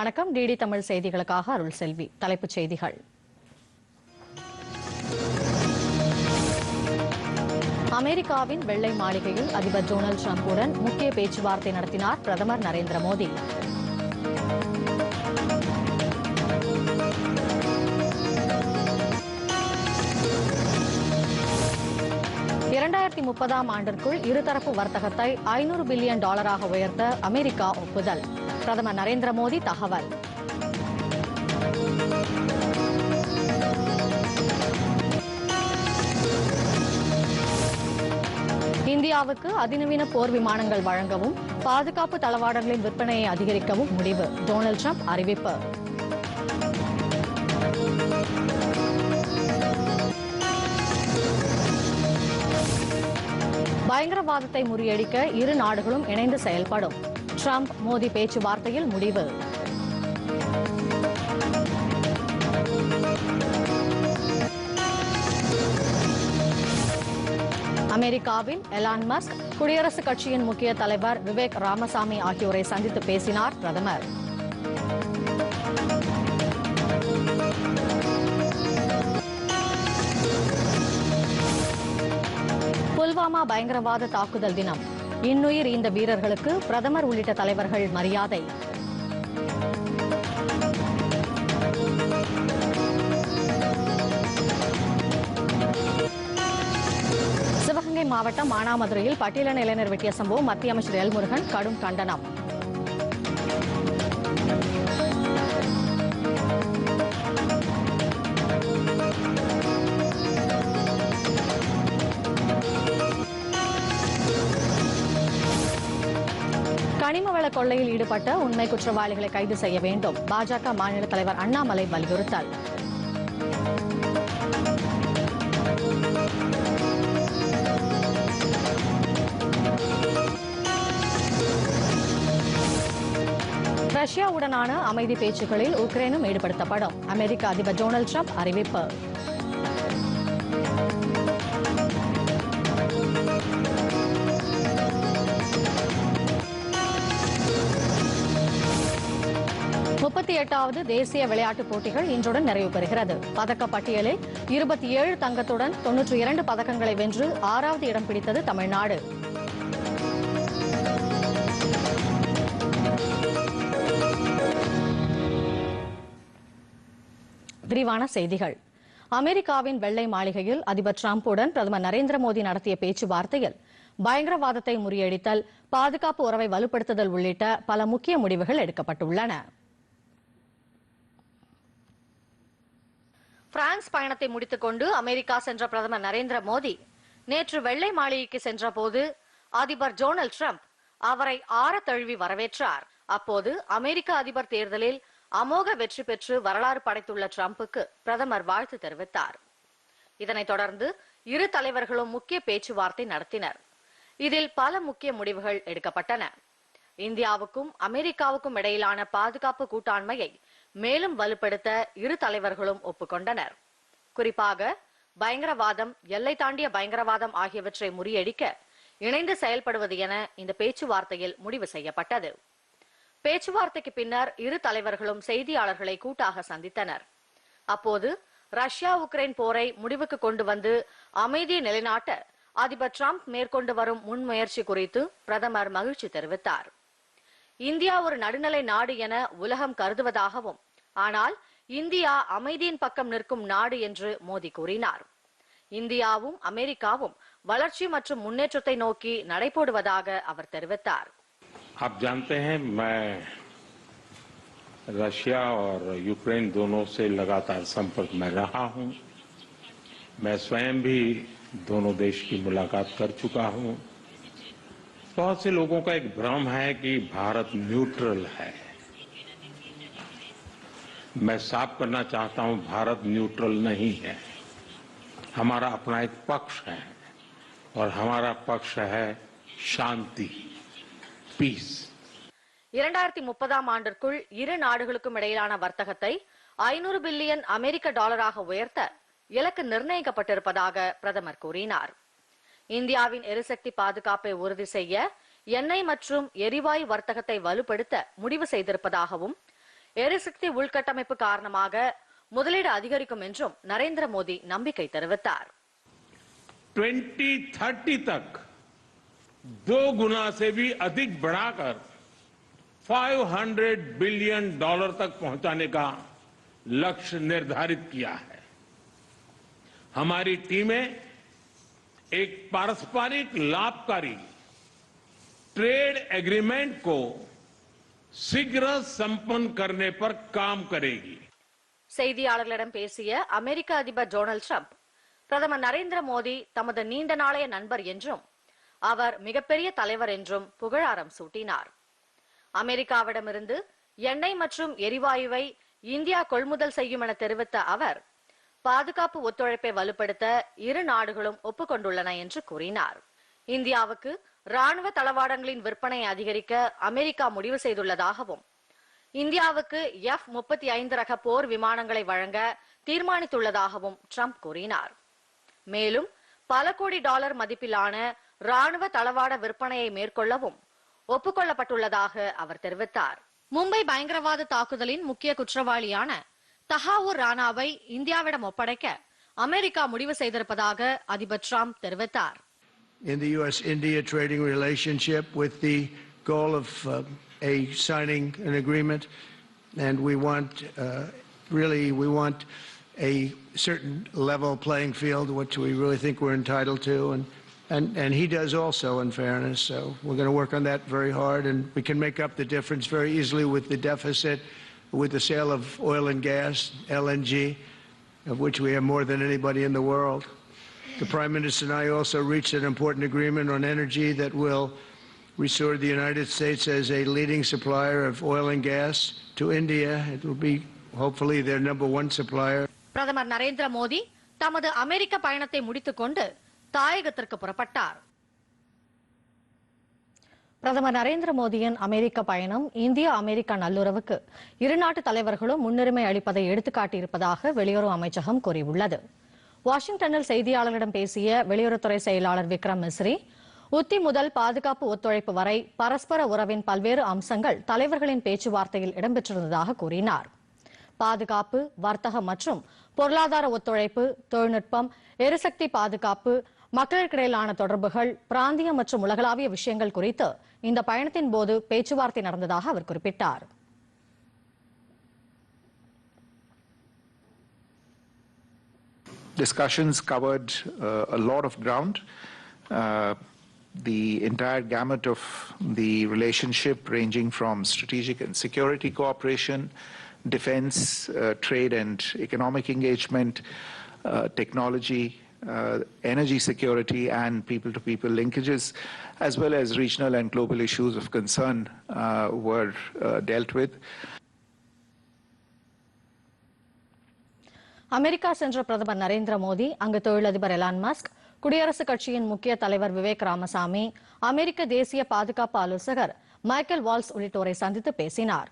வணக்கம். டிடி தமிழ் செய்திகளுக்காக அருள் செல்வி. தலைப்புச் செய்திகள். அமெரிக்காவின் வெள்ளை மாளிகையில் அதிபர் டொனால்டு டிரம்புடன் முக்கிய பேச்சுவார்த்தை நடத்தினார் பிரதமர் நரேந்திர மோடி. இரண்டாயிரத்தி முப்பதாம் ஆண்டிற்குள் இருதரப்பு வர்த்தகத்தை ஐநூறு பில்லியன் டாலராக உயர்த்த அமெரிக்கா ஒப்புதல். பிரதமர் நரேந்திர மோடி தகவல். இந்தியாவுக்கு அதிநவீன போர் விமானங்கள் வழங்கவும் பாதுகாப்பு தளவாடங்களின் விற்பனையை அதிகரிக்கவும் முடிவு. டொனால்டு ட்ரம்ப் அறிவிப்பு. பயங்கரவாதத்தை முறியடிக்க இரு நாடுகளும் இணைந்து செயல்படும். ட்ரம்ப் மோடி பேச்சுவார்த்தையில் முடிவு. அமெரிக்காவின் எலான் மஸ்க் குடியரசுக் கட்சியின் முக்கிய தலைவர் விவேக் ராமசாமி ஆகியோரை சந்தித்து பேசினார் பிரதமர். புல்வாமா பயங்கரவாத தாக்குதல் தினம். இன்னுயிர் இந்த வீரர்களுக்கு பிரதமர் உள்ளிட்ட தலைவர்கள் மரியாதை. சிவகங்கை மாவட்டம் மானாமதுரையில் பட்டியலின இளைஞர் வெட்டிய சம்பவம் மத்திய அமைச்சர் எல்முருகன் கடும் கண்டனம். கொள்ளையில் ஈடுபட்ட உண்மை குற்றவாளிகளை கைது செய்ய வேண்டும். பாஜக மாநில தலைவர் அண்ணாமலை வலியுறுத்தல். ரஷ்யாவுடனான அமைதி பேச்சுக்களில் உக்ரைனும் ஈடுபடுத்தப்படும். அமெரிக்க அதிபர் டொனால்டு ட்ரம்ப் அறிவிப்பு. முப்பத்தி எட்டாவது தேசிய விளையாட்டுப் போட்டிகள் இன்றுடன் நிறைவு பெறுகிறது. பதக்க பட்டியலில் இருபத்தி ஏழு தங்கத்துடன் தொன்னூற்றி இரண்டு பதக்கங்களை வென்று ஆறாவது இடம் பிடித்தது தமிழ்நாடு. விரிவான செய்திகள். அமெரிக்காவின் வெள்ளை மாளிகையில் அதிபர் டிரம்புடன் பிரதமர் நரேந்திர மோடி நடத்திய பேச்சுவார்த்தையில் பயங்கரவாதத்தை முறியடித்தல் பாதுகாப்பு உறவை வலுப்படுத்துதல் உள்ளிட்ட பல முக்கிய முடிவுகள் எடுக்கப்பட்டுள்ளன. பிரான்ஸ் பயணத்தை முடித்துக் கொண்டு அமெரிக்கா சென்ற பிரதமர் நரேந்திர மோடி நேற்று வெள்ளை மாளிகைக்கு சென்றபோது அதிபர் டொனால்டு ட்ரம்ப் அவரை ஆற தழுவி வரவேற்றார். அப்போது அமெரிக்க அதிபர் தேர்தலில் அமோக வெற்றி பெற்று வரலாறு படைத்துள்ள ட்ரம்புக்கு பிரதமர் வாழ்த்து தெரிவித்தார். இதனைத் தொடர்ந்து இரு தலைவர்களும் முக்கிய பேச்சுவார்த்தை நடத்தினர். இதில் பல முக்கிய முடிவுகள் எடுக்கப்பட்டன. இந்தியாவுக்கும் அமெரிக்காவுக்கும் இடையிலான பாதுகாப்பு கூட்டாண்மையை மேலும் வலுப்படுத்த இரு தலைவர்களும் ஒப்புக்கொண்டனர். குறிப்பாக பயங்கரவாதம் எல்லை தாண்டிய பயங்கரவாதம் ஆகியவற்றை முறியடிக்க இணைந்து செயல்படுவது என இந்த பேச்சுவார்த்தையில் முடிவு செய்யப்பட்டது. பேச்சுவார்த்தைக்கு பின்னர் இரு தலைவர்களும் செய்தியாளர்களை கூட்டாக சந்தித்தனர். அப்போது ரஷ்யா உக்ரைன் போரை முடிவுக்கு கொண்டு வந்து அமைதியை நிலைநாட்ட அதிபர் டிரம்ப் மேற்கொண்டு வரும் முன்முயற்சி குறித்து பிரதமர் மகிழ்ச்சி தெரிவித்தார். இந்தியா ஒரு நடுநிலை நாடு என உலகம் கருதுவதாகவும் ஆனால் இந்தியா அமைதியின் பக்கம் நிற்கும் நாடு என்று மோடி கூறினார் இந்தியாவும் அமெரிக்காவும் வளர்ச்சி மற்றும் முன்னேற்றத்தை நோக்கி நடைபோடுவதாக அவர் தெரிவித்தார் आप जानते हैं मैं रशिया और यूक्रेन दोनों से लगातार संपर्क में रहा हूं मैं स्वयं भी दोनों देश की मुलाकात कर चुका हूं बहुत से लोगों का एक भ्रम है कि भारत न्यूट्रल है मैं साफ करना चाहता हूं भारत न्यूट्रल नहीं है हमारा अपना एक पक्ष है और हमारा पक्ष है शांति पीस இரண்டாயிரத்தி முப்பதாம் ஆண்டிற்குள் இரு நாடுகளுக்கும் இடையிலான வர்த்தகத்தை ஐநூறு பில்லியன் அமெரிக்க டாலராக உயர்த்த இலக்கு நிர்ணயிக்கப்பட்டிருப்பதாக பிரதமர் கூறினார் இந்தியாவின் எரிசக்தி பாதுகாப்பை உறுதி செய்ய எண்ணெய் மற்றும் எரிவாயு வர்த்தகத்தை வலுப்படுத்த முடிவு செய்திருப்பதாகவும் எரிசக்தி உள்கட்டமைப்பு காரணமாக முதலீடு அதிகரிக்கும் என்றும் நரேந்திர மோடி நம்பிக்கை தெரிவித்தார் 2030 तक दो गुना से भी अधिक बढ़ाकर 500 बिलियन डॉलर तक पहुंचाने का लक्ष्य निर्धारित किया है हमारी टीमें एक पारस्परिक लाभकारी ट्रेड एग्रीमेंट को शीघ्र संपन्न करने पर काम करेगी செய்தியாளர்களிடம் பேசிய அமெரிக்க அதிபர் டொனால்டு ட்ரம்ப் பிரதமர் நரேந்திர மோடி தமது நீண்ட நாளைய நண்பர் என்றும் அவர் மிகப்பெரிய தலைவர் என்றும் புகழாரம் சூட்டினார் அமெரிக்காவிடமிருந்து எண்ணெய் மற்றும் எரிவாயுவை இந்தியா கொள்முதல் செய்யும் என தெரிவித்த அவர் பாதுகாப்பு ஒத்துழைப்பை வலுப்படுத்த இரு நாடுகளும் ஒப்புக்கொண்டுள்ளன என்று கூறினார். இந்தியாவுக்கு ராணுவ தளவாடங்களின் விற்பனை அதிகரிக்க அமெரிக்கா முடிவு செய்துள்ளதாகவும் இந்தியாவுக்கு எஃப் முப்பத்தி ஐந்து ரக போர் விமானங்களை வழங்க தீர்மானித்துள்ளதாகவும் ட்ரம்ப் கூறினார். மேலும் பல கோடி டாலர் மதிப்பிலான ராணுவ தளவாட விற்பனையை மேற்கொள்ளவும் ஒப்புக்கொள்ளப்பட்டுள்ளதாக அவர் தெரிவித்தார். மும்பை பயங்கரவாத தாக்குதலின் முக்கிய குற்றவாளியான தஹாவூர் ராணாவை இந்தியாவிடம் ஒப்படைக்க அமெரிக்கா முடிவு செய்திருப்பதாக அதிபர் ட்ரம்ப் தெரிவித்தார் in the U.S. India trading relationship with the goal of uh, a signing an agreement. And we want, uh, really, we want a certain level playing field, which we really think we're entitled to. And, and, and he does also, in fairness. So we're going to work on that very hard. And we can make up the difference very easily with the deficit, with the sale of oil and gas, LNG, of which we have more than anybody in the world. The Prime Minister and I also reached an important agreement on energy that will restore the United States as a leading supplier of oil and gas to India. It will be hopefully their number one supplier. பிரதமர் நரேந்திர மோடி தமது அமெரிக்க பயணத்தை முடித்துக்கொண்டு தாயகத்திற்கு புறப்பட்டார் பிரதமர் நரேந்திர மோடியின் அமெரிக்க பயணம் India அமெரிக்க நல்லுறவுக்கு இரு நாட்டு தலைவர்களும் முன்னுரிமை அளிப்பதை எடுத்துக்காட்டியிருப்பதாக வெளியுறவு அமைச்சகம் கூறியுள்ளது. வாஷிங்டனில் செய்தியாளர்களிடம் பேசிய வெளியுறவுத்துறை செயலாளர் விக்ரம் மிஸ்ரி உத்தி முதல் பாதுகாப்பு ஒத்துழைப்பு வரை பரஸ்பர உறவின் பல்வேறு அம்சங்கள் தலைவர்களின் பேச்சுவார்த்தையில் இடம்பெற்றிருந்ததாக கூறினார். பாதுகாப்பு வர்த்தகம் மற்றும் பொருளாதார ஒத்துழைப்பு தொழில்நுட்பம் எரிசக்தி பாதுகாப்பு மக்களுக்கிடையிலான தொடர்புகள் பிராந்திய மற்றும் உலகளாவிய விஷயங்கள் குறித்து இந்த பயணத்தின் போது பேச்சுவார்த்தை நடந்ததாக அவர் குறிப்பிட்டார் discussions covered uh, a lot of ground. Uh, the entire gamut of the relationship, ranging from strategic and security cooperation, defense, uh, trade and economic engagement, uh, technology, uh, energy security, and people to people linkages, as well as regional and global issues of concern, uh, were uh, dealt with. America சென்ற பிரதமர் நரேந்திர மோடி அங்கு தொழிலதிபர் Elon Musk குடியரசுக் கட்சியின் முக்கிய தலைவர் விவேக் ராமசாமி அமெரிக்க தேசிய பாதுகாப்பு ஆலோசகர் மைக்கேல் வால்ஸ் உள்ளிட்டோரை சந்தித்து பேசினார்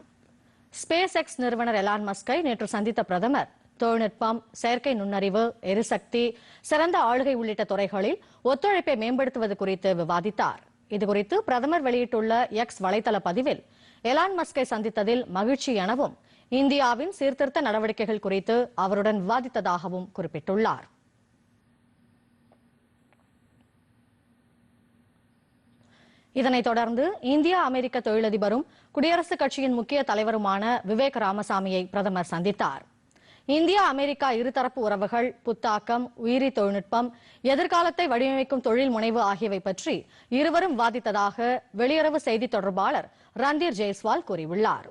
ஸ்பேஸ் எக்ஸ் நிறுவனர் எலான் மஸ்கை நேற்று சந்தித்த பிரதமர் தொழில்நுட்பம் செயற்கை நுண்ணறிவு எரிசக்தி சிறந்த ஆளுகை உள்ளிட்ட துறைகளில் ஒத்துழைப்பை மேம்படுத்துவது குறித்து விவாதித்தார். இதுகுறித்து பிரதமர் வெளியிட்டுள்ள எக்ஸ் வலைதள பதிவில் எலான் மஸ்கை சந்தித்ததில் மகிழ்ச்சி எனவும் இந்தியாவின் சீர்திருத்த நடவடிக்கைகள் குறித்து அவருடன் விவாதித்ததாகவும் குறிப்பிட்டுள்ளார். இதனைத் தொடர்ந்து இந்தியா அமெரிக்க தொழிலதிபரும் குடியரசுக் கட்சியின் முக்கிய தலைவருமான விவேக் ராமசாமியை பிரதமர் சந்தித்தார். இந்தியா அமெரிக்கா இருதரப்பு உறவுகள் புத்தாக்கம் உயிரி தொழில்நுட்பம் எதிர்காலத்தை வடிவமைக்கும் தொழில் முனைவு ஆகியவை பற்றி இருவரும் விவாதித்ததாக வெளியுறவு செய்தி தொடர்பாளர் ரந்தீர் ஜெய்ஸ்வால் கூறியுள்ளார்.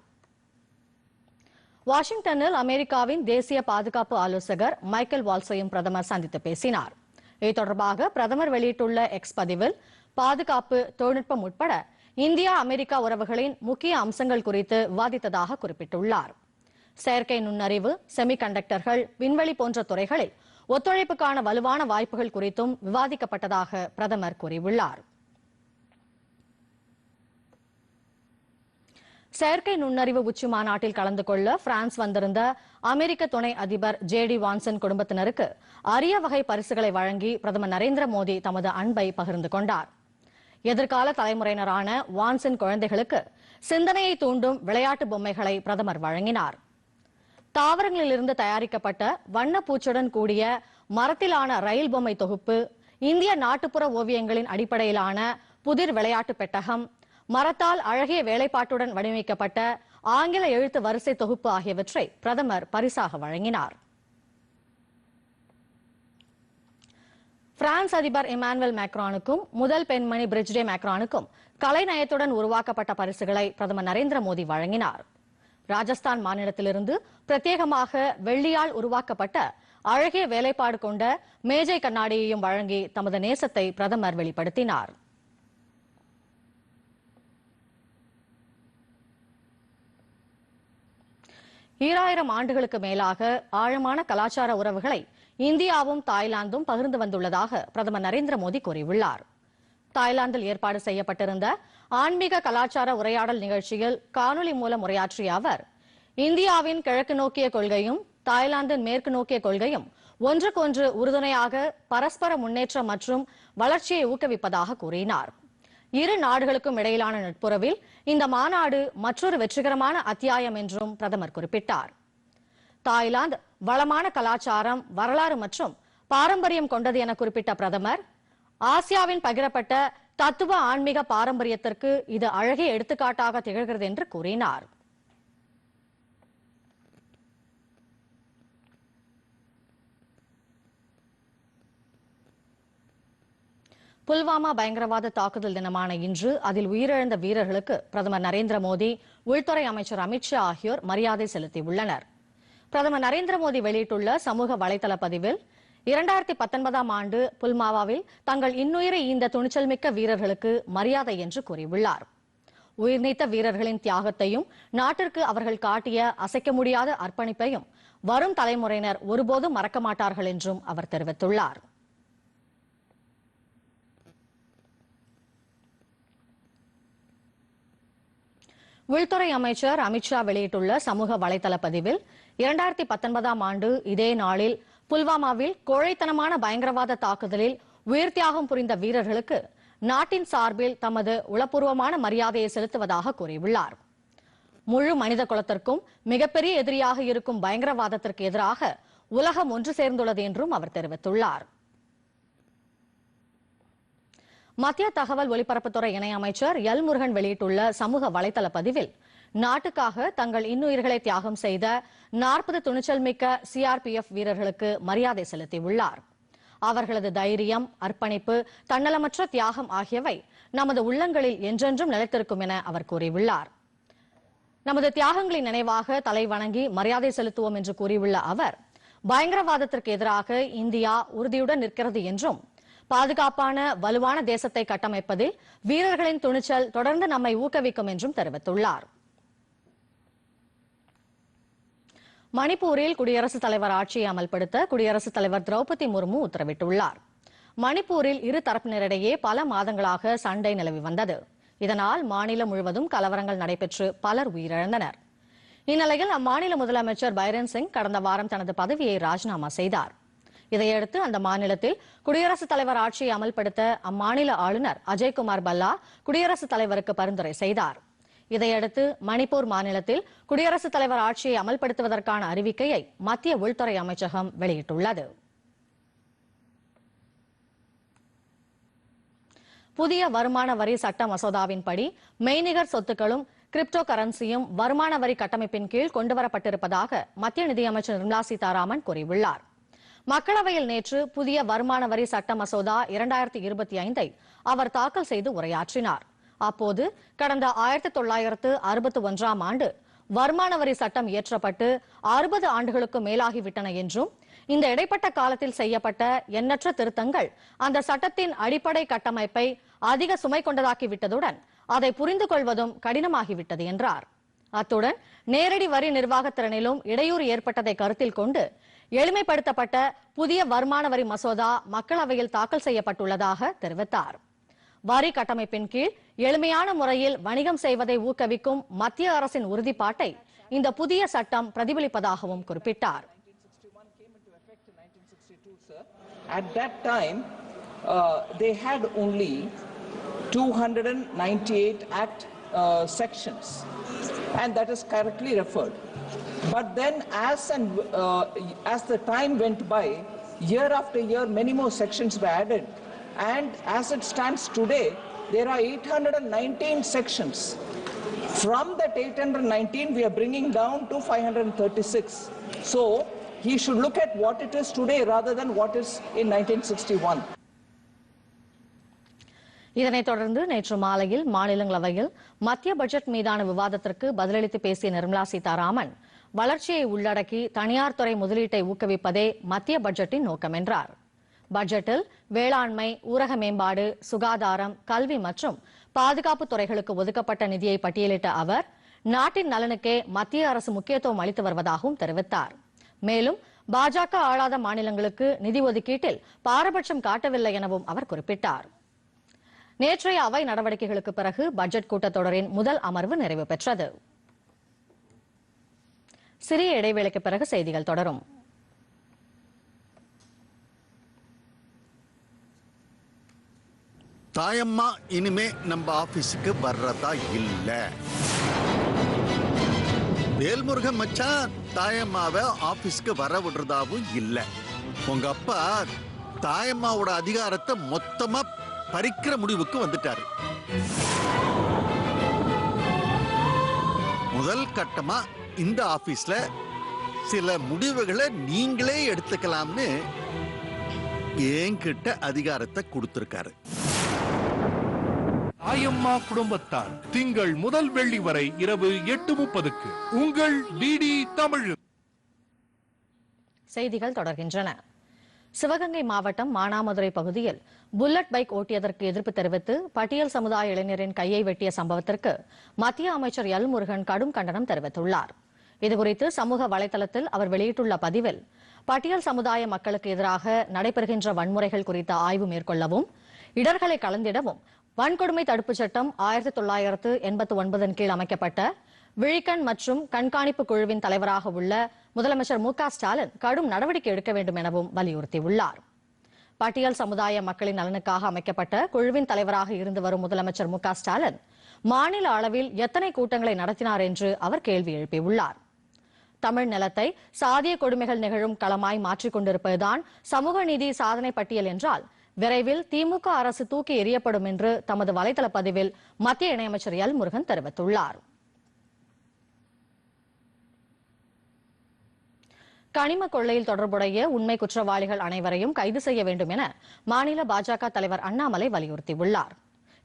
வாஷிங்டனில் அமெரிக்காவின் தேசிய பாதுகாப்பு ஆலோசகர் மைக்கேல் வால்ஸையும் பிரதமர் சந்தித்து பேசினார். இது தொடர்பாக பிரதமர் வெளியிட்டுள்ள எக்ஸ் பதிவில் பாதுகாப்பு தொழில்நுட்பம் உட்பட இந்தியா அமெரிக்கா உறவுகளின் முக்கிய அம்சங்கள் குறித்து விவாதித்ததாக குறிப்பிட்டுள்ளார். செயற்கை நுண்ணறிவு செமிகண்டக்டர்கள் விண்வெளி போன்ற துறைகளில் ஒத்துழைப்புக்கான வலுவான வாய்ப்புகள் குறித்தும் விவாதிக்கப்பட்டதாக பிரதமர் கூறியுள்ளார். செயற்கை நுண்ணறிவு உச்சி மாநாட்டில் கலந்து கொள்ள பிரான்ஸ் வந்திருந்த அமெரிக்க துணை அதிபர் ஜே டி வான்சன் குடும்பத்தினருக்கு அரிய வகை பரிசுகளை வழங்கி பிரதமர் நரேந்திர மோடி தமது அன்பை பகிர்ந்து கொண்டார். எதிர்கால தலைமுறையினரான வான்சன் குழந்தைகளுக்கு சிந்தனையை தூண்டும் விளையாட்டு பொம்மைகளை பிரதமர் வழங்கினார். தாவரங்களிலிருந்து தயாரிக்கப்பட்ட வண்ணப்பூச்சுடன் கூடிய மரத்திலான ரயில் பொம்மை தொகுப்பு இந்திய நாட்டுப்புற ஓவியங்களின் அடிப்படையிலான புதிர் விளையாட்டு பெட்டகம் மரத்தால் அழகிய வேலைப்பாட்டுடன் வடிவமைக்கப்பட்ட ஆங்கில எழுத்து வரிசை தொகுப்பு ஆகியவற்றை பிரதமர் பரிசாக வழங்கினார். பிரான்ஸ் அதிபர் இமானுவேல் மேக்ரானுக்கும் முதல் பெண்மணி பிரிஜ்டே மேக்ரானுக்கும் கலைநயத்துடன் உருவாக்கப்பட்ட பரிசுகளை பிரதமர் நரேந்திர மோடி வழங்கினார். ராஜஸ்தான் மாநிலத்திலிருந்து பிரத்யேகமாக வெள்ளியால் உருவாக்கப்பட்ட அழகிய வேலைப்பாடு கொண்ட மேஜை கண்ணாடியையும் வழங்கி தமது நேசத்தை பிரதமர் வெளிப்படுத்தினார். ஈராயிரம் ஆண்டுகளுக்கு மேலாக ஆழமான கலாச்சார உறவுகளை இந்தியாவும் தாய்லாந்தும் பகிர்ந்து வந்துள்ளதாக பிரதமர் நரேந்திர மோடி கூறியுள்ளார். தாய்லாந்தில் ஏற்பாடு செய்யப்பட்டிருந்த ஆன்மீக கலாச்சார உரையாடல் நிகழ்ச்சியில் காணொலி மூலம் உரையாற்றிய அவர் இந்தியாவின் கிழக்கு நோக்கிய கொள்கையும் தாய்லாந்தின் மேற்கு நோக்கிய கொள்கையும் ஒன்றுக்கொன்று உறுதுணையாக பரஸ்பர முன்னேற்றம் மற்றும் வளர்ச்சியை ஊக்குவிப்பதாக கூறினார். இரு நாடுகளுக்கும் இடையிலான நட்புறவில் இந்த மாநாடு மற்றொரு வெற்றிகரமான அத்தியாயம் என்றும் பிரதமர் குறிப்பிட்டார். தாய்லாந்து வளமான கலாச்சாரம் வரலாறு மற்றும் பாரம்பரியம் கொண்டது என குறிப்பிட்ட பிரதமர் ஆசியாவின் பகிரப்பட்ட தத்துவ ஆன்மீக பாரம்பரியத்திற்கு இது அழகிய எடுத்துக்காட்டாக திகழ்கிறது என்று கூறினார். புல்வாமா பயங்கரவாத தாக்குதல் தினமான இன்று அதில் உயிரிழந்த வீரர்களுக்கு பிரதமர் நரேந்திர மோடி உள்துறை அமைச்சர் அமித்ஷா ஆகியோர் மரியாதை செலுத்தியுள்ளனர். பிரதமர் நரேந்திர மோடி வெளியிட்டுள்ள சமூக வலைதள பதிவில் இரண்டாயிரத்தி பத்தொன்பதாம் ஆண்டு புல்மாவாவில் தங்கள் இன்னுயிரை ஈந்த துணிச்சல் மிக்க வீரர்களுக்கு மரியாதை என்று கூறியுள்ளார். உயிர்நீத்த வீரர்களின் தியாகத்தையும் நாட்டிற்கு அவர்கள் காட்டிய அசைக்க முடியாத அர்ப்பணிப்பையும் வரும் தலைமுறையினர் ஒருபோதும் மறக்க மாட்டார்கள் என்றும் அவர் தெரிவித்துள்ளார். உள்துறை அமைச்சர் அமித்ஷா வெளியிட்டுள்ள சமூக வலைதள பதிவில் இரண்டாயிரத்தி பத்தொன்பதாம் ஆண்டு இதே நாளில் புல்வாமாவில் கோழைத்தனமான பயங்கரவாத தாக்குதலில் உயிர் தியாகம் புரிந்த வீரர்களுக்கு நாட்டின் சார்பில் தமது உளப்பூர்வமான மரியாதையை செலுத்துவதாக கூறியுள்ளார். முழு மனித குலத்திற்கும் மிகப்பெரிய எதிரியாக இருக்கும் பயங்கரவாதத்திற்கு எதிராக உலகம் ஒன்று சேர்ந்துள்ளது என்றும் அவர் தெரிவித்துள்ளார். மத்திய தகவல் ஒலிபரப்புத்துறை இணையமைச்சர் எல் முருகன் வெளியிட்டுள்ள சமூக வலைதள பதிவில் நாட்டுக்காக தங்கள் இன்னுயிர்களை தியாகம் செய்த நாற்பது துணிச்சல் மிக்க சிஆர்பிஎஃப் வீரர்களுக்கு மரியாதை செலுத்தியுள்ளார். அவர்களது தைரியம் அர்ப்பணிப்பு தன்னலமற்ற தியாகம் ஆகியவை நமது உள்ளங்களில் என்றென்றும் நிலைத்திருக்கும் என அவர் கூறியுள்ளார். நமது தியாகங்களின் நினைவாக தலை வணங்கி மரியாதை செலுத்துவோம் என்று கூறியுள்ள அவர் பயங்கரவாதத்திற்கு எதிராக இந்தியா உறுதியுடன் நிற்கிறது என்றும் பாதுகாப்பான வலுவான தேசத்தை கட்டமைப்பதில் வீரர்களின் துணிச்சல் தொடர்ந்து நம்மை ஊக்குவிக்கும் என்றும் தெரிவித்துள்ளார். மணிப்பூரில் குடியரசுத் தலைவர் ஆட்சியை அமல்படுத்த குடியரசுத் தலைவர் திரௌபதி முர்மு உத்தரவிட்டுள்ளார். மணிப்பூரில் இரு தரப்பினரிடையே பல மாதங்களாக சண்டை நிலவி வந்தது. இதனால் மாநிலம் முழுவதும் கலவரங்கள் நடைபெற்று பலர் உயிரிழந்தனர். இந்நிலையில் அம்மாநில முதலமைச்சர் பைரன் சிங் கடந்த வாரம் தனது பதவியை ராஜினாமா செய்தார். இதையடுத்து அந்த மாநிலத்தில் குடியரசுத் தலைவர் ஆட்சியை அமல்படுத்த அம்மாநில ஆளுநர் அஜய்குமார் பல்லா குடியரசுத் தலைவருக்கு பரிந்துரை செய்தார். இதையடுத்து மணிப்பூர் மாநிலத்தில் குடியரசுத் தலைவர் ஆட்சியை அமல்படுத்துவதற்கான அறிவிக்கையை மத்திய உள்துறை அமைச்சகம் வெளியிட்டுள்ளது. புதிய வருமான வரி சட்ட மசோதாவின்படி மெய்நிகர் சொத்துக்களும் கிரிப்டோ கரன்சியும் வருமான வரி கட்டமைப்பின் கீழ் கொண்டுவரப்பட்டிருப்பதாக மத்திய நிதியமைச்சர் நிர்மலா சீதாராமன் கூறியுள்ளார். மக்களவையில் நேற்று புதிய வருமான வரி சட்ட மசோதா இரண்டாயிரத்தி இருபத்தி ஐந்தை அவர் தாக்கல் செய்து உரையாற்றினார். அப்போது கடந்த ஆயிரத்தி தொள்ளாயிரத்து அறுபத்தி ஒன்றாம் ஆண்டு வருமான வரி சட்டம் இயற்றப்பட்டு அறுபது ஆண்டுகளுக்கு மேலாகிவிட்டன என்றும் இந்த இடைப்பட்ட காலத்தில் செய்யப்பட்ட எண்ணற்ற திருத்தங்கள் அந்த சட்டத்தின் அடிப்படை கட்டமைப்பை அதிக சுமை கொண்டதாக்கிவிட்டதுடன் அதை புரிந்து கொள்வதும் கடினமாகிவிட்டது என்றார். அத்துடன் நேரடி வரி நிர்வாகத் திறனிலும் இடையூறு ஏற்பட்டதை கருத்தில் கொண்டு எளிமைப்படுத்தப்பட்ட புதிய வருமான வரி மசோதா மக்களவையில் தாக்கல் செய்யப்பட்டுள்ளதாக தெரிவித்தார். வரி கட்டமைப்பின் கீழ் எளிமையான முறையில் வணிகம் செய்வதை ஊக்குவிக்கும் மத்திய அரசின் உறுதிப்பாட்டை இந்த புதிய சட்டம் பிரதிபலிப்பதாகவும் குறிப்பிட்டார் At that time, uh, they had only 298 Act uh, sections, and that is correctly referred. But then, as and uh, as the time went by, year after year, many more sections were added, and as it stands today, there are 819 sections. From that 819, we are bringing down to 536. So he should look at what it is today rather than what is in 1961. இதனைத் தொடர்ந்து நேற்று மாலையில் மாநிலங்களவையில் மத்திய budget மீதான விவாதத்திற்கு பதிலளித்து பேசிய நிர்மலா சீதாராமன் வளர்ச்சியை உள்ளடக்கி தனியார் துறை முதலீட்டை ஊக்குவிப்பதே மத்திய பட்ஜெட்டின் நோக்கம் என்றார் பட்ஜெட்டில் வேளாண்மை ஊரக மேம்பாடு சுகாதாரம் கல்வி மற்றும் பாதுகாப்பு துறைகளுக்கு ஒதுக்கப்பட்ட நிதியை பட்டியலிட்ட அவர் நாட்டின் நலனுக்கே மத்திய அரசு முக்கியத்துவம் அளித்து வருவதாகவும் தெரிவித்தார். மேலும் பாஜக ஆளாத மாநிலங்களுக்கு நிதி ஒதுக்கீட்டில் பாரபட்சம் காட்டவில்லை எனவும் அவர் குறிப்பிட்டார். நேற்றைய அவை நடவடிக்கைகளுக்கு பிறகு பட்ஜெட் கூட்டத்தொடரின் முதல் அமர்வு நிறைவு பெற்றது. சிறிய இடைவேளைக்கு பிறகு செய்திகள் தொடரும். தாயம்மா இனிமே நம்ம ஆபீஸுக்கு வர்றதா இல்ல. வேல்முருகன் மச்சான் தாயம்மாவை ஆபீஸ்க்கு வர விடுறதாவும் இல்ல. உங்க அப்பா தாயம்மாவோட அதிகாரத்தை மொத்தமா பறிக்கிற முடிவுக்கு வந்துட்டாரு. முதல் கட்டமா இந்த ஆபீஸ்ல சில முடிவுகளை நீங்களே எடுத்துக்கலாம்னு என்கிட்ட அதிகாரத்தை கொடுத்துருக்காரு. ஆயம்மா குடும்பத்தார். திங்கள் முதல் வெள்ளி வரை இரவு எட்டு முப்பதுக்கு உங்கள் டிடி தமிழ். செய்திகள் தொடர்கின்றன. சிவகங்கை மாவட்டம் மானாமதுரை பகுதியில் புல்லட் பைக் ஓட்டியதற்கு எதிர்ப்பு தெரிவித்து பட்டியல் சமுதாய இளைஞரின் கையை வெட்டிய சம்பவத்திற்கு மத்திய அமைச்சர் எல் முருகன் கடும் கண்டனம் தெரிவித்துள்ளார். இதுகுறித்து சமூக வலைதளத்தில் அவர் வெளியிட்டுள்ள பதிவில் பட்டியல் சமுதாய மக்களுக்கு எதிராக நடைபெறுகின்ற வன்முறைகள் குறித்த ஆய்வு மேற்கொள்ளவும் இடர்களை கலந்திடவும் வன்கொடுமை தடுப்புச் சட்டம் ஆயிரத்தி தொள்ளாயிரத்து எண்பத்தி ஒன்பதன் கீழ் அமைக்கப்பட்ட விழிக்கண் மற்றும் கண்காணிப்பு குழுவின் தலைவராக உள்ள முதலமைச்சர் மு ஸ்டாலின் கடும் நடவடிக்கை எடுக்க வேண்டும் எனவும் வலியுறுத்தியுள்ளார். பட்டியல் சமுதாய மக்களின் நலனுக்காக அமைக்கப்பட்ட குழுவின் தலைவராக இருந்து வரும் முதலமைச்சர் மு ஸ்டாலின் மாநில அளவில் எத்தனை கூட்டங்களை நடத்தினார் என்று அவர் கேள்வி எழுப்பியுள்ளார். தமிழ் நிலத்தை சாதிய கொடுமைகள் நிகழும் களமாய் மாற்றிக் கொண்டிருப்பதுதான் சமூக நீதி சாதனை பட்டியல் என்றால் விரைவில் திமுக அரசு தூக்கி எறியப்படும் என்று தமது வலைதள பதிவில் மத்திய இணையமைச்சர் எல் முருகன் தெரிவித்துள்ளார். கனிம கொள்ளையில் தொடர்புடைய உண்மை குற்றவாளிகள் அனைவரையும் கைது செய்ய வேண்டும் என மாநில பாஜக தலைவர் அண்ணாமலை வலியுறுத்தியுள்ளார்.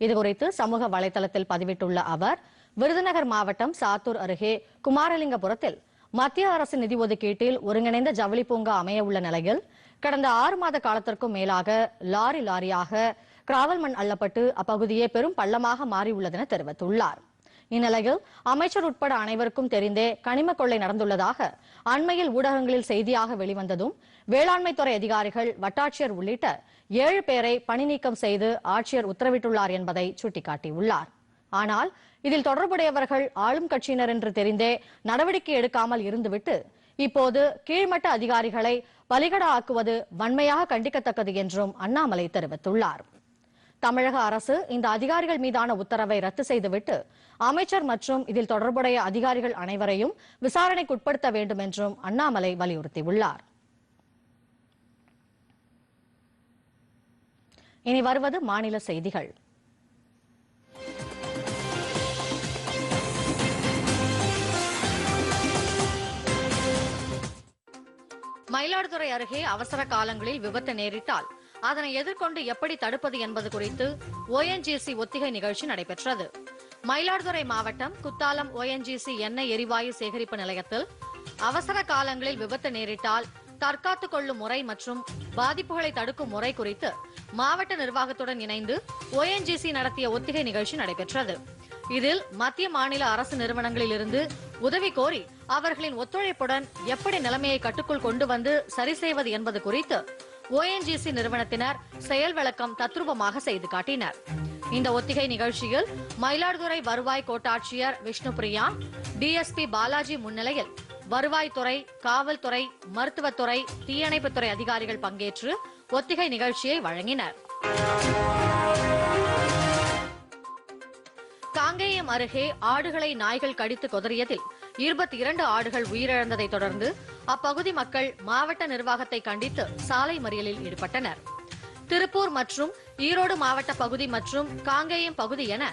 இதுகுறித்து சமூக வலைதளத்தில் பதிவிட்டுள்ள அவர் விருதுநகர் மாவட்டம் சாத்தூர் அருகே குமாரலிங்கபுரத்தில் மத்திய அரசு நிதி ஒதுக்கீட்டில் ஒருங்கிணைந்த ஜவுளி பூங்கா அமைய உள்ள நிலையில் கடந்த ஆறு மாத காலத்திற்கும் மேலாக லாரி லாரியாக கிராவல் மண் அள்ளப்பட்டு அப்பகுதியே பெரும் பள்ளமாக மாறியுள்ளதென தெரிவித்துள்ளார். இந்நிலையில் அமைச்சர் உட்பட அனைவருக்கும் தெரிந்தே கனிம கொள்ளை நடந்துள்ளதாக அண்மையில் ஊடகங்களில் செய்தியாக வெளிவந்ததும் வேளாண்மைத்துறை அதிகாரிகள் வட்டாட்சியர் உள்ளிட்ட ஏழு பேரை பணிநீக்கம் செய்து ஆட்சியர் உத்தரவிட்டுள்ளார் என்பதை சுட்டிக்காட்டியுள்ளார். ஆனால் இதில் தொடர்புடையவர்கள் ஆளும் கட்சியினர் என்று தெரிந்தே நடவடிக்கை எடுக்காமல் இருந்துவிட்டு இப்போது கீழ்மட்ட அதிகாரிகளை பலிகடா ஆக்குவது வன்மையாக கண்டிக்கத்தக்கது என்றும் அண்ணாமலை தெரிவித்துள்ளார். தமிழக அரசு இந்த அதிகாரிகள் மீதான உத்தரவை ரத்து செய்துவிட்டு அமைச்சர் மற்றும் இதில் தொடர்புடைய அதிகாரிகள் அனைவரையும் விசாரணைக்கு உட்படுத்த வேண்டும் என்றும் அண்ணாமலை வலியுறுத்தியுள்ளார். இனி வருவது மாநில செய்திகள். மயிலாடுதுறை அருகே அவசர காலங்களில் விபத்து நேரிட்டால் அதனை எதிர்கொண்டு எப்படி தடுப்பது என்பது குறித்து ஓஎன்ஜிசி ஒத்திகை நிகழ்ச்சி நடைபெற்றது. மயிலாடுதுறை மாவட்டம் குத்தாலம் ஓஎன்ஜிசி எண்ணெய் எரிவாயு சேகரிப்பு நிலையத்தில் அவசர காலங்களில் விபத்து நேரிட்டால் தற்காத்துக் கொள்ளும் முறை மற்றும் பாதிப்புகளை தடுக்கும் முறை குறித்து மாவட்ட நிர்வாகத்துடன் இணைந்து ஓஎன்ஜிசி நடத்திய ஒத்திகை நிகழ்ச்சி நடைபெற்றது. இதில் மத்திய மாநில அரசு நிறுவனங்களில் இருந்து உதவி கோரி அவர்களின் ஒத்துழைப்புடன் எப்படி நிலைமையை கட்டுக்குள் கொண்டு வந்து சரி செய்வது என்பது குறித்து ஓஎன்ஜிசி நிறுவனத்தினர் செயல் விளக்கம் தத்ரூபமாக செய்து காட்டினர். இந்த ஒத்திகை நிகழ்ச்சியில் மயிலாடுதுறை வருவாய் கோட்டாட்சியர் விஷ்ணு பிரியா டிஎஸ்பி பாலாஜி முன்னிலையில் வருவாய்த்துறை காவல்துறை மருத்துவத்துறை தீயணைப்புத்துறை அதிகாரிகள் பங்கேற்று ஒத்திகை நிகழ்ச்சியை வழங்கினர். பாளையம் அருகே ஆடுகளை நாய்கள் கடித்து கொதறியதில் இருபத்தி இரண்டு ஆடுகள் உயிரிழந்ததை தொடர்ந்து அப்பகுதி மக்கள் மாவட்ட நிர்வாகத்தை கண்டித்து சாலை மறியலில் ஈடுபட்டனர். திருப்பூர் மற்றும் ஈரோடு மாவட்ட பகுதி மற்றும் காங்கேயம் பகுதி என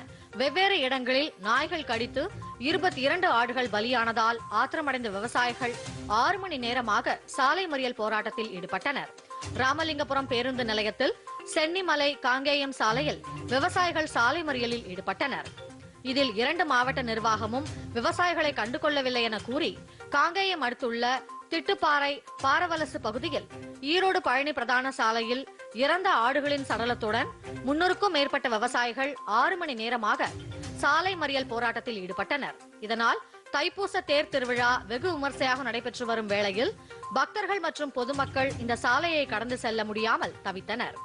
வெவ்வேறு இடங்களில் நாய்கள் கடித்து இருபத்தி இரண்டு ஆடுகள் பலியானதால் ஆத்திரமடைந்த விவசாயிகள் ஆறு மணி நேரமாக சாலை மறியல் போராட்டத்தில் ஈடுபட்டனர். ராமலிங்கபுரம் பேருந்து நிலையத்தில் சென்னிமலை காங்கேயம் சாலையில் விவசாயிகள் சாலை மறியலில் ஈடுபட்டனர். இதில் இரண்டு மாவட்ட நிர்வாகமும் விவசாயிகளை கண்டுகொள்ளவில்லை என கூறி காங்கேயம் அடுத்துள்ள திட்டுப்பாறை பாரவலசு பகுதியில் ஈரோடு பழனி பிரதான சாலையில் இறந்த ஆடுகளின் சடலத்துடன் முன்னூறுக்கும் மேற்பட்ட விவசாயிகள் ஆறு மணி நேரமாக சாலை மறியல் போராட்டத்தில் ஈடுபட்டனர். இதனால் தைப்பூச தேர் திருவிழா வெகு விமர்சையாக நடைபெற்று வரும் வேளையில் பக்தர்கள் மற்றும் பொதுமக்கள் இந்த சாலையை கடந்து செல்ல முடியாமல் தவித்தனர்.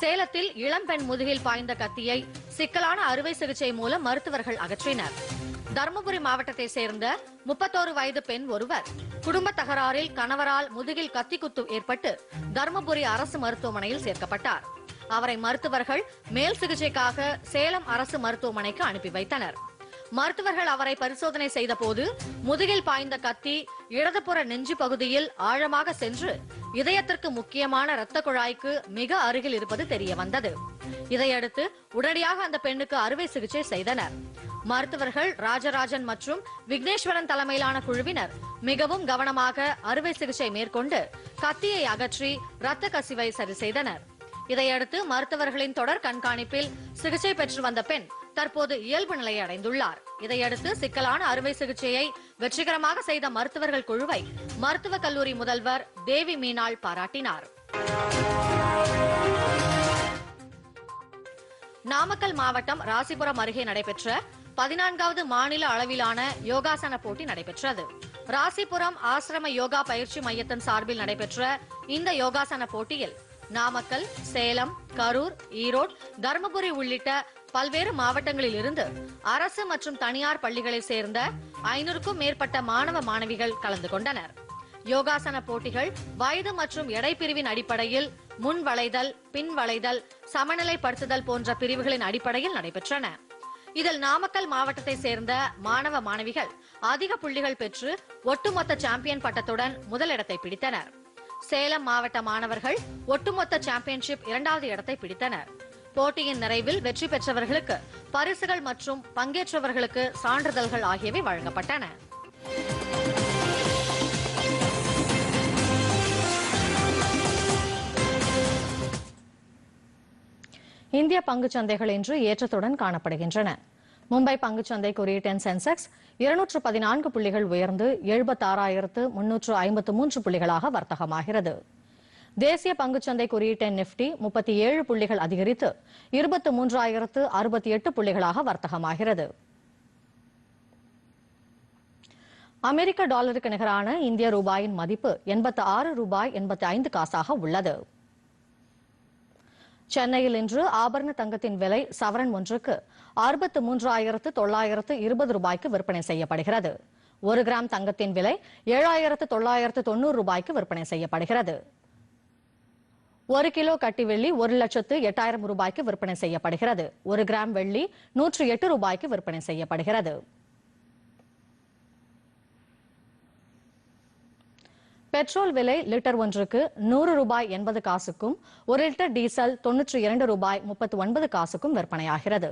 சேலத்தில் இளம்பெண் முதுகில் பாய்ந்த கத்தியை சிக்கலான அறுவை சிகிச்சை மூலம் மருத்துவர்கள் அகற்றினர். தருமபுரி மாவட்டத்தை சேர்ந்த முப்பத்தோரு வயது பெண் ஒருவர் குடும்ப தகராறில் கணவரால் முதுகில் கத்தி குத்து ஏற்பட்டு தருமபுரி அரசு மருத்துவமனையில் சேர்க்கப்பட்டார். அவரை மருத்துவர்கள் மேல் சிகிச்சைக்காக சேலம் அரசு மருத்துவமனைக்கு அனுப்பி வைத்தனர். மருத்துவர்கள் அவரை பரிசோதனை செய்தபோது முதுகில் பாய்ந்த கத்தி இடதுபுற நெஞ்சு பகுதியில் ஆழமாக சென்று இதயத்திற்கு முக்கியமான இரத்த குழாய்க்கு மிக அருகில் இருப்பது தெரிய வந்தது. இதையடுத்து உடனடியாக அந்த பெண்ணுக்கு அறுவை சிகிச்சை செய்தனர். மருத்துவர்கள் ராஜராஜன் மற்றும் விக்னேஸ்வரன் தலைமையிலான குழுவினர் மிகவும் கவனமாக அறுவை சிகிச்சை மேற்கொண்டு கத்தியை அகற்றி இரத்த கசிவை சரி செய்தனர். இதையடுத்து மருத்துவர்களின் தொடர் கண்காணிப்பில் சிகிச்சை பெற்று வந்த பெண் தற்போது இயல்பு நிலையை அடைந்துள்ளார். இதையடுத்து சிக்கலான அறுவை சிகிச்சையை வெற்றிகரமாக செய்த மருத்துவர்கள் குழுவை மருத்துவக் கல்லூரி முதல்வர் தேவி மீனாள் பாராட்டினார். நாமக்கல் மாவட்டம் ராசிபுரம் அருகே நடைபெற்ற பதினான்காவது மாநில அளவிலான யோகாசன போட்டி நடைபெற்றது. ராசிபுரம் ஆசிரம யோகா பயிற்சி மையத்தின் சார்பில் நடைபெற்ற இந்த யோகாசன போட்டியில் நாமக்கல் சேலம் கரூர் ஈரோடு தருமபுரி உள்ளிட்ட பல்வேறு மாவட்டங்களில் இருந்து அரசு மற்றும் தனியார் பள்ளிகளை சேர்ந்த ஐநூறுக்கும் மேற்பட்ட மாணவ மாணவிகள் கலந்து கொண்டனர். யோகாசன போட்டிகள் வயது மற்றும் எடை பிரிவின் அடிப்படையில் முன் வளைதல் பின் வளைதல் சமநிலைப்படுத்துதல் போன்ற பிரிவுகளின் அடிப்படையில் நடைபெற்றன. இதில் நாமக்கல் மாவட்டத்தை சேர்ந்த மாணவ மாணவிகள் அதிக புள்ளிகள் பெற்று ஒட்டுமொத்த சாம்பியன் பட்டத்துடன் முதலிடத்தை பிடித்தனர். சேலம் மாவட்ட மாணவர்கள் ஒட்டுமொத்த சாம்பியன்ஷிப் இரண்டாவது இடத்தை பிடித்தனர். போட்டியின் நிறைவில் வெற்றி பெற்றவர்களுக்கு பரிசுகள் மற்றும் பங்கேற்றவர்களுக்கு சான்றிதழ்கள் ஆகியவை வழங்கப்பட்டன. இந்திய பங்குச் சந்தைகள் இன்று ஏற்றத்துடன் காணப்படுகின்றன. மும்பை பங்குச்சந்தை குறியீட்டின் சென்செக்ஸ் இருநூற்று பதினான்கு புள்ளிகள் உயர்ந்து எழுபத்தாறாயிரத்து முன்னூற்று ஐம்பத்து மூன்று புள்ளிகளாக வர்த்தகமாகிறது. தேசிய பங்குச்சந்தை குறியீட்டின் நிப்டி முப்பத்தி ஏழு புள்ளிகள் அதிகரித்து இருபத்து மூன்றாயிரத்து அறுபத்தி எட்டு புள்ளிகளாக வர்த்தகமாகிறது. அமெரிக்க டாலருக்கு நிகரான இந்திய ரூபாயின் மதிப்பு எண்பத்து ஆறு ரூபாய் எண்பத்தி ஐந்து காசாக உள்ளது. சென்னையில் இன்று ஆபரண தங்கத்தின் விலை சவரன் ஒன்றுக்கு அறுபத்து மூன்றாயிரத்து தொள்ளாயிரத்து இருபது ரூபாய்க்கு விற்பனை செய்யப்படுகிறது. ஒரு கிராம் தங்கத்தின் விலை ஏழாயிரத்து தொள்ளாயிரத்து தொண்ணூறு ரூபாய்க்கு விற்பனை செய்யப்படுகிறது. ஒரு கிலோ கட்டி வெள்ளி ஒரு லட்சத்து எட்டாயிரம் ரூபாய்க்கு விற்பனை செய்யப்படுகிறது. ஒரு கிராம் வெள்ளி நூற்று எட்டு ரூபாய்க்கு விற்பனை செய்யப்படுகிறது. பெட்ரோல் விலை லிட்டர் ஒன்றுக்கு நூறு ரூபாய் எண்பது காசுக்கும் ஒரு லிட்டர் டீசல் தொன்னூற்றி இரண்டு ரூபாய் முப்பத்தி ஒன்பது காசுக்கும் விற்பனையாகிறது.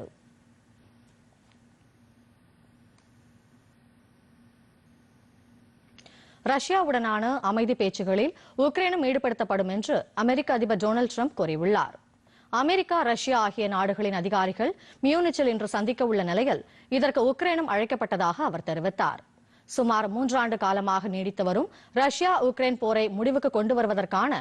ரஷ்யாவுடனான அமைதி பேச்சுகளில் உக்ரைனும் ஈடுபடுத்தப்படும் என்று அமெரிக்க அதிபர் டொனால்டு ட்ரம்ப் கூறியுள்ளார். அமெரிக்கா ரஷ்யா ஆகிய நாடுகளின் அதிகாரிகள் மியூனிச்சில் இன்று சந்திக்க உள்ள நிலையில் இதற்கு உக்ரைனும் அழைக்கப்பட்டதாக அவர் தெரிவித்தார். சுமார் மூன்றாண்டு காலமாக நீடித்து வரும் ரஷ்யா உக்ரைன் போரை முடிவுக்கு கொண்டு வருவதற்கான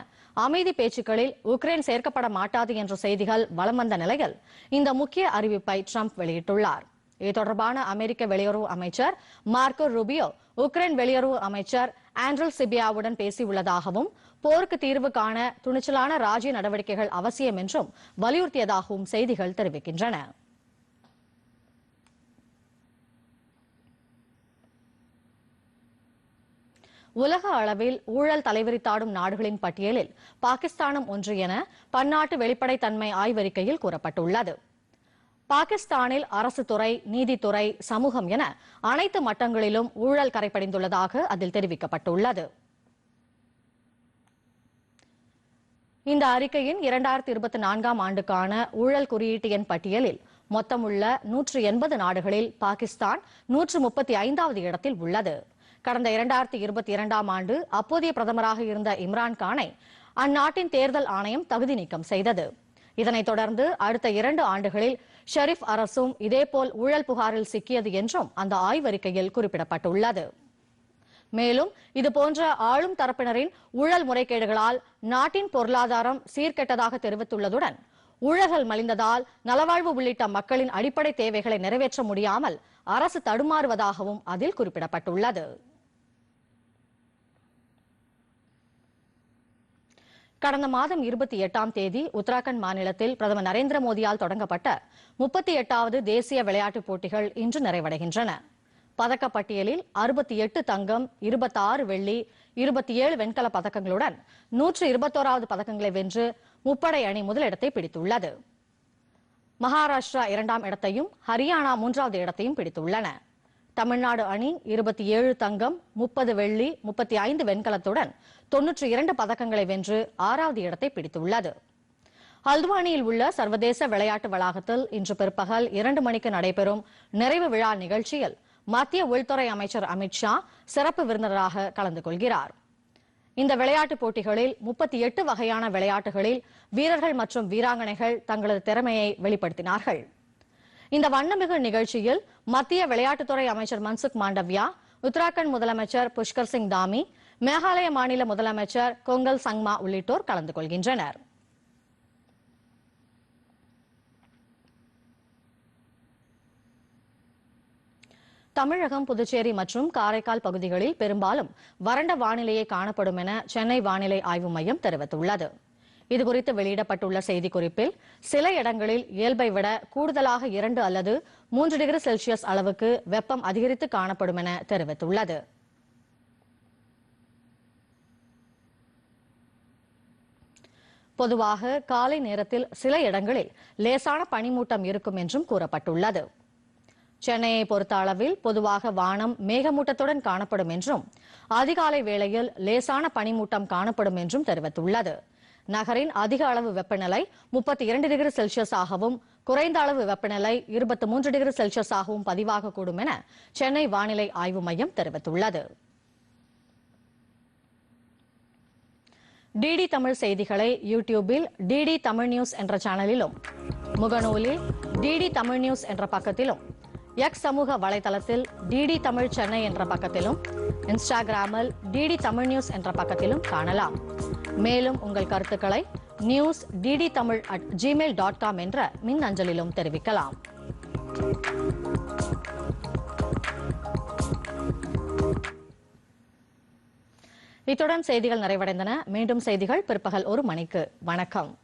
அமைதி பேச்சுக்களில் உக்ரைன் சேர்க்கப்பட மாட்டாது என்ற செய்திகள் வலம் வந்த நிலையில் இந்த முக்கிய அறிவிப்பை ட்ரம்ப் வெளியிட்டுள்ளார். இது தொடர்பான அமெரிக்க வெளியுறவு அமைச்சர் மார்க்கோ ரூபியோ உக்ரைன் வெளியுறவு அமைச்சர் ஆண்ட்ரல் சிபியாவுடன் பேசியுள்ளதாகவும் போருக்கு தீர்வு காண துணிச்சலான ராஜ்ய நடவடிக்கைகள் அவசியம் என்றும் வலியுறுத்தியதாகவும் செய்திகள் தெரிவிக்கின்றன. உலக அளவில் ஊழல் தலைவிரித்தாடும் நாடுகளின் பட்டியலில் பாகிஸ்தானும் ஒன்று என பன்னாட்டு வெளிப்படைத்தன்மை ஆய்வறிக்கையில் கூறப்பட்டுள்ளது. பாகிஸ்தானில் அரசு துறை நீதித்துறை சமூகம் என அனைத்து மட்டங்களிலும் ஊழல் கரைப்படைந்துள்ளதாக அதில் தெரிவிக்கப்பட்டுள்ளது. இந்த அறிக்கையின் இரண்டாயிரத்தி இருபத்தி நான்காம் ஆண்டுக்கான ஊழல் குறியீட்டு எண் பட்டியலில் மொத்தமுள்ள நூற்று எண்பது நாடுகளில் பாகிஸ்தான் நூற்று முப்பத்தி ஐந்தாவது இடத்தில் உள்ளது. கடந்த இரண்டாயிரத்தி இருபத்தி இரண்டாம் ஆண்டு அப்போதைய பிரதமராக இருந்த இம்ரான் கானை அந்நாட்டின் தேர்தல் ஆணையம் தகுதி நீக்கம் செய்தது. இதனைத் தொடர்ந்து அடுத்த இரண்டு ஆண்டுகளில் ஷெரீப் அரசும் இதேபோல் ஊழல் புகாரில் சிக்கியது என்றும் அந்த ஆய்வறிக்கையில் குறிப்பிடப்பட்டுள்ளது. மேலும் இதுபோன்ற ஆளும் தரப்பினரின் ஊழல் முறைகேடுகளால் நாட்டின் பொருளாதாரம் சீர்கெட்டதாக தெரிவித்துள்ளதுடன் ஊழல்கள் மலிந்ததால் நலவாழ்வு உள்ளிட்ட மக்களின் அடிப்படை தேவைகளை நிறைவேற்ற முடியாமல் அரசு தடுமாறுவதாகவும் அதில் குறிப்பிடப்பட்டுள்ளது. கடந்த மாதம் இருபத்தி எட்டாம் தேதி உத்தராகண்ட் மாநிலத்தில் பிரதமர் நரேந்திர மோடியால் தொடங்கப்பட்ட முப்பத்தி எட்டாவது தேசிய விளையாட்டுப் போட்டிகள் இன்று நிறைவடைகின்றன. பதக்கப்பட்டியலில் அறுபத்தி எட்டு தங்கம் இருபத்தாறு வெள்ளி இருபத்தி ஏழு வெண்கல பதக்கங்களுடன் நூற்று இருபத்தோராவது பதக்கங்களை வென்று முப்படை அணி முதலிடத்தை பிடித்துள்ளது. மகாராஷ்டிரா இரண்டாம் இடத்தையும் ஹரியானா மூன்றாவது இடத்தையும் பிடித்துள்ளன. தமிழ்நாடு அணி இருபத்தி ஏழு தங்கம் முப்பது வெள்ளி முப்பத்தி ஐந்து வெண்கலத்துடன் தொன்னூற்றி இரண்டு பதக்கங்களை வென்று ஆறாவது இடத்தை பிடித்துள்ளது. ஹல்துவானியில் உள்ள சர்வதேச விளையாட்டு வளாகத்தில் இன்று பிற்பகல் இரண்டு மணிக்கு நடைபெறும் நிறைவு விழா நிகழ்ச்சியில் மத்திய உள்துறை அமைச்சர் அமித்ஷா சிறப்பு விருந்தினராக கலந்து கொள்கிறார். இந்த விளையாட்டுப் போட்டிகளில் முப்பத்தி எட்டு வகையான விளையாட்டுகளில் வீரர்கள் மற்றும் வீராங்கனைகள் தங்களது திறமையை வெளிப்படுத்தினார்கள். இந்த வண்ணமிகு நிகழ்ச்சியில் மத்திய விளையாட்டுத்துறை அமைச்சர் மன்சுக் மாண்டவ்யா உத்தராகண்ட் முதலமைச்சர் புஷ்கர் சிங் தாமி மேகாலய மாநில முதலமைச்சர் கொங்கல் சங்மா உள்ளிட்டோர் கலந்து கொள்கின்றனர். தமிழகம் புதுச்சேரி மற்றும் காரைக்கால் பகுதிகளில் பெரும்பாலும் வறண்ட வானிலையே காணப்படும் என சென்னை வானிலை ஆய்வு மையம் தெரிவித்துள்ளது. இதுகுறித்து வெளியிடப்பட்டுள்ள செய்திக்குறிப்பில் சில இடங்களில் இயல்பை விட கூடுதலாக இரண்டு அல்லது மூன்று டிகிரி செல்சியஸ் அளவுக்கு வெப்பம் அதிகரித்து காணப்படும் என தெரிவித்துள்ளது. பொதுவாக காலை நேரத்தில் சில இடங்களில் லேசான பனிமூட்டம் இருக்கும் என்றும் கூறப்பட்டுள்ளது. சென்னையை பொறுத்த அளவில் பொதுவாக வானம் மேகமூட்டத்துடன் காணப்படும் என்றும் அதிகாலை வேளையில் லேசான பனிமூட்டம் காணப்படும் என்றும் தெரிவித்துள்ளது. நகரின் அதிக அளவு வெப்பநிலை முப்பத்தி இரண்டு டிகிரி செல்சியஸ் ஆகவும் குறைந்த அளவு வெப்பநிலை இருபத்தி மூன்று டிகிரி செல்சியஸ் ஆகவும் பதிவாகக்கூடும் என சென்னை வானிலை ஆய்வு மையம் தெரிவித்துள்ளது. டிடி தமிழ் செய்திகளை யூடியூபில் டிடி தமிழ் நியூஸ் என்ற சேனலிலும் முகநூலில் டிடி தமிழ் நியூஸ் என்ற பக்கத்திலும் எக்ஸ் சமூக வலைதளத்தில் டிடி தமிழ் சென்னை என்ற பக்கத்திலும் இன்ஸ்டாகிராமில் டிடி தமிழ் நியூஸ் என்ற பக்கத்திலும் காணலாம். மேலும் உங்கள் கருத்துக்களை news DD Tamil at Gmail dot com என்ற மின் அஞ்சலிலும் தெரிவிக்கலாம். இத்துடன் செய்திகள் நிறைவடைந்தன. மீண்டும் செய்திகள் பிற்பகல் ஒரு மணிக்கு. வணக்கம்.